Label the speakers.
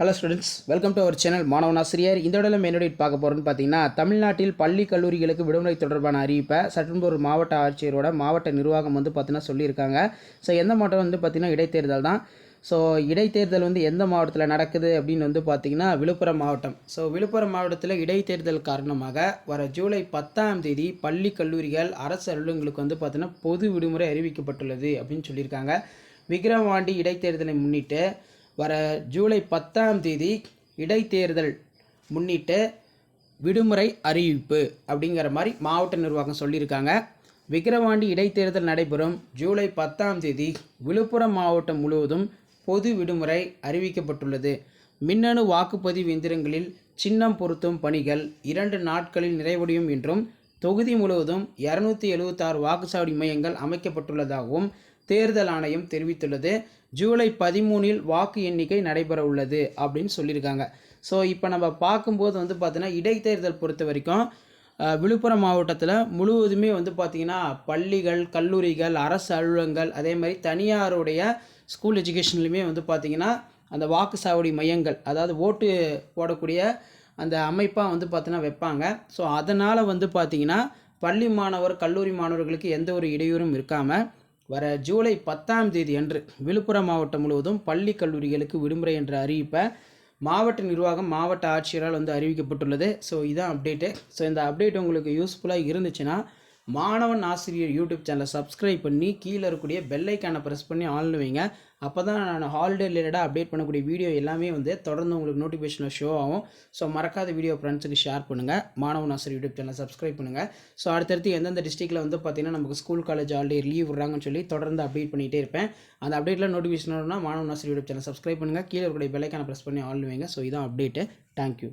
Speaker 1: Hello students welcome to our channel Maanavan Aasiriyar இந்த இடத்துல என்னோட பார்க்க போகிறோன்னு பார்த்தீங்கன்னா தமிழ்நாட்டில் பள்ளி கல்லூரிகளுக்கு விடுமுறை தொடர்பான அறிவிப்பை சட்டன்பூர் மாவட்ட ஆட்சியரோட மாவட்ட நிர்வாகம் வந்து பார்த்தீங்கன்னா சொல்லியிருக்காங்க. ஸோ எந்த மாவட்டம் வந்து பார்த்தீங்கன்னா இடைத்தேர்தல் தான். ஸோ இடைத்தேர்தல் வந்து எந்த மாவட்டத்தில் நடக்குது அப்படின்னு வந்து பார்த்திங்கன்னா விழுப்புரம் மாவட்டம். ஸோ விழுப்புரம் மாவட்டத்தில் இடைத்தேர்தல் காரணமாக வர ஜூலை பத்தாம் தேதி பள்ளி கல்லூரிகள் அரசு அலுவலகங்களுக்கு வந்து பார்த்திங்கன்னா பொது விடுமுறை அறிவிக்கப்பட்டுள்ளது அப்படின்னு சொல்லியிருக்காங்க. விக்கிரவாண்டி இடைத்தேர்தலை முன்னிட்டு வர ஜூலை பத்தாம் தேதி இடைத்தேர்தல் முன்னிட்டு விடுமுறை அறிவிப்பு அப்படிங்கிற மாதிரி மாவட்ட நிர்வாகம் சொல்லியிருக்காங்க. விக்கிரவாண்டி இடைத்தேர்தல் நடைபெறும் ஜூலை பத்தாம் தேதி விழுப்புரம் மாவட்டம் முழுவதும் பொது விடுமுறை அறிவிக்கப்பட்டுள்ளது. மின்னணு வாக்குப்பதிவு எந்திரங்களில் சின்னம் பொருத்தும் பணிகள் இரண்டு நாட்களில் நிறைவடையும் என்றும் தொகுதி முழுவதும் இரநூத்தி எழுபத்தாறு வாக்குச்சாவடி மையங்கள் அமைக்கப்பட்டுள்ளதாகவும் தேர்தல் ஆணையம் தெரிவித்துள்ளது. ஜூலை பதிமூணில் வாக்கு எண்ணிக்கை நடைபெற உள்ளது அப்படின்னு சொல்லியிருக்காங்க. ஸோ இப்போ நம்ம பார்க்கும்போது வந்து பார்த்திங்கன்னா இடைத்தேர்தல் பொறுத்த வரைக்கும் விழுப்புரம் மாவட்டத்தில் முழுவதுமே வந்து பார்த்திங்கன்னா பள்ளிகள் கல்லூரிகள் அரசு அலுவலகங்கள் அதே மாதிரி தனியாருடைய ஸ்கூல் எஜுகேஷன்லையுமே வந்து பார்த்திங்கன்னா அந்த வாக்குச்சாவடி மையங்கள் அதாவது ஓட்டு போடக்கூடிய அந்த அமைப்பாக வந்து பார்த்திங்கன்னா வைப்பாங்க. ஸோ அதனால் வந்து பார்த்திங்கன்னா பள்ளி மாணவர் கல்லூரி மாணவர்களுக்கு எந்த ஒரு இடையூறும் இருக்காமல் வர ஜூலை பத்தாம் தேதி அன்று விழுப்புரம் மாவட்டம் முழுவதும் பள்ளி கல்லூரிகளுக்கு விடுமுறை என்ற அறிவிப்பை மாவட்ட நிர்வாகம் மாவட்ட ஆட்சியரால் வந்து அறிவிக்கப்பட்டுள்ளது. ஸோ இதான் அப்டேட்டு ஸோ இந்த அப்டேட் உங்களுக்கு யூஸ்ஃபுல்லாக இருந்துச்சுன்னா மாணவன் ஆசிரியர் யூடியூப் சேனலை சப்ஸ்கிரைப் பண்ணி கீழே இருக்கக்கூடிய பெல்லைக்கானை ப்ரெஸ் பண்ணி ஆள்னு வைங்க. அப்போ தான் நான் ஹாலிடே ரிலேட்டடாக அப்டேட் பண்ணக்கூடிய வீடியோ எல்லாமே வந்து தொடர்ந்து உங்களுக்கு நோட்டிஃபிகேஷனில் ஷோ ஆகும். ஸோ மறக்காத வீடியோ ஃப்ரெண்ட்ஸுக்கு ஷேர் பண்ணுங்கள் மாணவன் ஆசிரியர் யூடியூப் சேனலை சப்ஸ்கிரைப் பண்ணுங்கள் ஸோ அடுத்தடுத்து எந்தெந்த டிஸ்ட்ரிக்ட்டில் வந்து பார்த்தீங்கன்னா நமக்கு ஸ்கூல் காலேஜ் ஆல்ரெடி லீவ் விட்றாங்கன்னு சொல்லி தொடர்ந்து அப்டேட் பண்ணிகிட்டே இருப்பேன். அந்த அப்டேட்டில் நோட்டிஃபிகேஷன் வரணும்னா மாணவன் ஆசிரியர் யூடியூப் சேனல் சப்ஸ்கிரைப் பண்ணுங்கள் கீழே இருக்கக்கூடிய பெல் ப்ரெஸ் பண்ணி ஆள்னு வைங்க. ஸோ இதான் அப்டேட்டு தேங்க்யூ